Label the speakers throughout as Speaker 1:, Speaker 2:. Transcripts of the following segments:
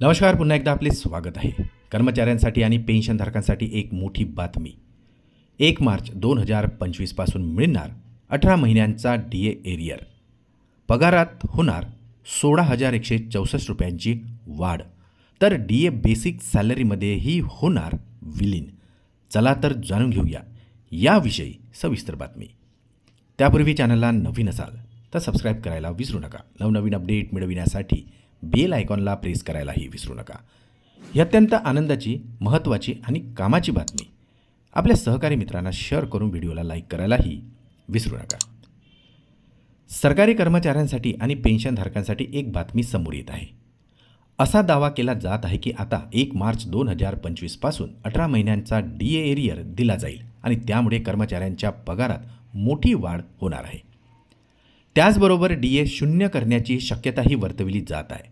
Speaker 1: नमस्कार पुन्हा एकदा आपले स्वागत आहे. कर्मचाऱ्यांसाठी आणि पेन्शनधारकांसाठी एक मोठी बातमी. एक मार्च दोन हजार पंचवीसपासून मिळणार अठरा महिन्यांचा डी ए एरियर पगारात होणार सोळा हजार एकशे चौसष्ट रुपयांची वाढ. तर डी ए बेसिक सॅलरीमध्येही होणार विलीन. चला तर जाणून घेऊया याविषयी सविस्तर बातमी. त्यापूर्वी चॅनलला नवीन असाल तर सबस्क्राईब करायला विसरू नका. नवनवीन अपडेट मिळविण्यासाठी बेल आयकॉनला प्रेस करायलाही विसरू नका. ही अत्यंत आनंदाची महत्त्वाची आणि कामाची बातमी. आपल्या सहकारी मित्रांना शेअर करून व्हिडिओला लाईक करायलाही विसरू नका. सरकारी कर्मचाऱ्यांसाठी आणि पेन्शनधारकांसाठी एक बातमी समोर येत आहे. असा दावा केला जात आहे की आता एक मार्च दोन हजार पंचवीसपासून अठरा महिन्यांचा डी ए एरियर दिला जाईल आणि त्यामुळे कर्मचाऱ्यांच्या पगारात मोठी वाढ होणार आहे. त्याचबरोबर डी ए शून्य करण्याची शक्यताही वर्तविली जात आहे.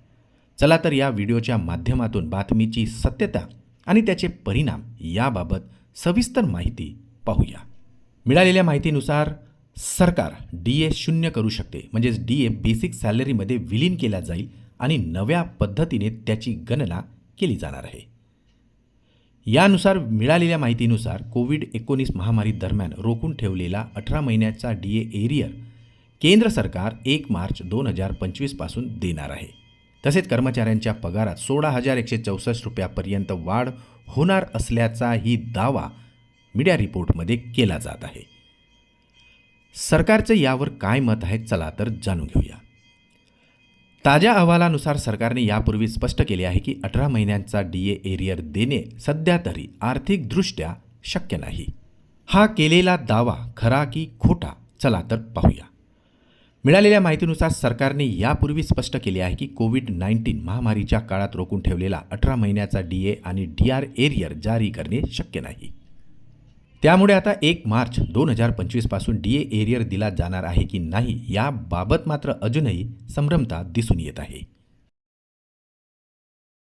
Speaker 1: चला तर या व्हिडिओच्या माध्यमातून बातमीची सत्यता आणि त्याचे परिणाम याबाबत सविस्तर माहिती पाहूया. मिळालेल्या माहितीनुसार सरकार डी ए शून्य करू शकते. म्हणजेच डी ए बेसिक सॅलरीमध्ये विलीन केला जाईल आणि नव्या पद्धतीने त्याची गणना केली जाणार आहे. यानुसार मिळालेल्या माहितीनुसार कोविड एकोणीस महामारी दरम्यान रोखून ठेवलेला अठरा महिन्याचा डी ए एरियर केंद्र सरकार एक मार्च दोन हजार पंचवीसपासून देणार आहे. तसेच कर्मचाऱ्यांच्या पगारात सोळा हजार एकशे चौसष्ट रुपयापर्यंत वाढ होणार असल्याचाही दावा मीडिया रिपोर्टमध्ये केला जात आहे. सरकारचं यावर काय मत आहे चला तर जाणून घेऊया. ताज्या अहवालानुसार सरकारने यापूर्वी स्पष्ट केले आहे की अठरा महिन्यांचा डी ए एरियर देणे सध्या तरी आर्थिकदृष्ट्या शक्य नाही. हा केलेला दावा खरा की खोटा चला तर पाहूया. मिळालेल्या माहितीनुसार सरकारने यापूर्वी स्पष्ट केले आहे की कोविड नाईन्टीन महामारीच्या काळात रोखून ठेवलेला अठरा महिन्याचा डी ए आणि डी आर एरियर जारी करणे शक्य नाही. त्यामुळे आता एक मार्च दोन हजार पंचवीसपासून डी ए एरियर दिला जाणार आहे की नाही याबाबत मात्र अजूनही संभ्रमता दिसून येत आहे.